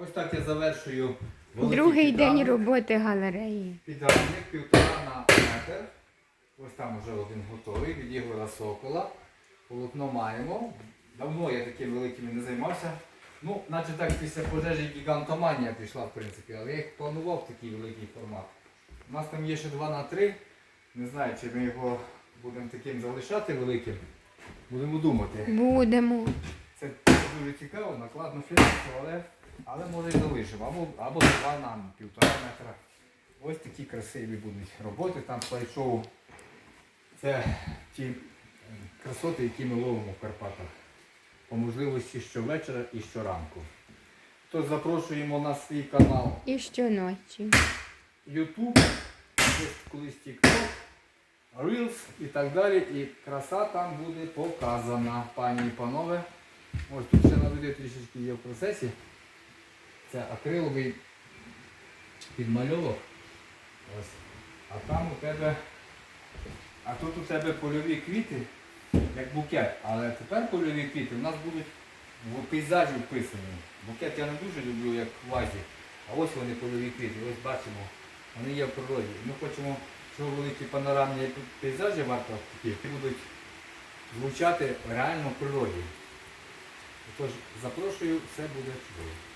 Ось так я завершую Другий день роботи галереї. Підрамник півтора на метр. Ось там вже один готовий від Ігора Сокола. Полотно маємо. Давно я таким великими не займався. Ну, наче так після пожежі гігантоманія прийшла, в принципі, але я їх планував такий великий формат. У нас там є ще 2 на 3 Не знаю, чи ми його будемо таким залишати великим. Будемо думати. Будемо. Це дуже цікаво, накладно фінансово, але, але може і залишимо. Або, або два на півтора метра. Ось такі красиві будуть роботи. Там слайд-шоу. Це ті е, красоти, які ми ловимо в Карпатах. По можливості щовечора і щоранку. Тож запрошуємо на свій канал І щоночі. YouTube, колись TikTok, Reels і так далі. І краса там буде показана, пані і панове. Ось тут ще наведе трішечки є в процесі. Це акриловий підмальовок. А там у тебе. А тут у тебе польові квіти, як букет. Але тепер польові квіти у нас будуть в пейзажі вписані. Букет я не дуже люблю, як в вазі. А ось вони польові квіти, ось бачимо. Вони є в природі. Ми хочемо, що великі панорамні пейзажі варто такі, будуть звучати реально в природі. Тож запрошую, все буде чудово.